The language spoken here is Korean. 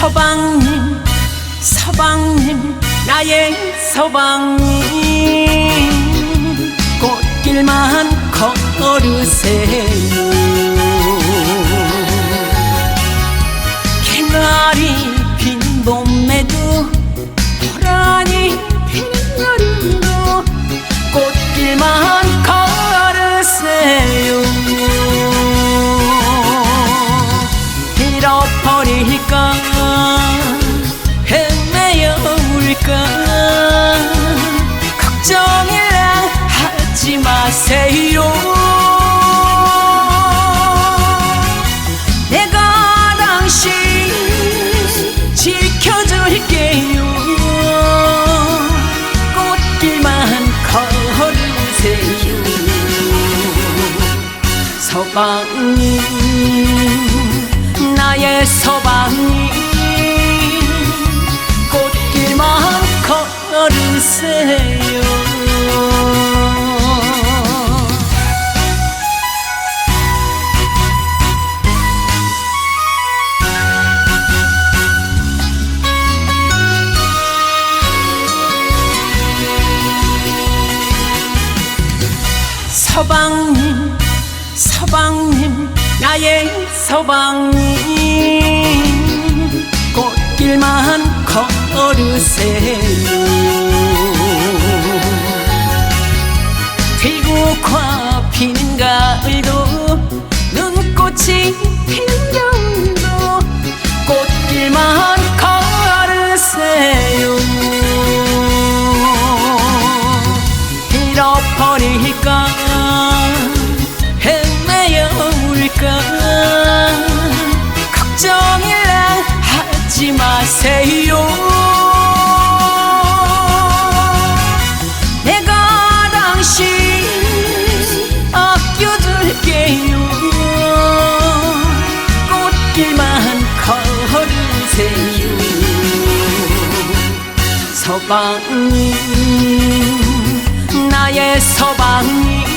서방님 서방님 나의 서방님 버릴까? 헤매여 울까? 걱정이랑 하지 마세요. 내가 당신 지켜줄게요. 꽃길만 걸으세요. 서방님 나의 서방님 꽃길만 걸으세요. 서방님 서방님 나의 서방님 꽃길만 걸으세요. 태국화 피는 가을도 눈꽃이 피는 겨울도 꽃길만 걸으세요. 잃어버릴까 울까 걱정이랑 하지 마세요. 내가 당신 아껴줄게요. 꽃길만 걸으세요. 서방님 나의 서방님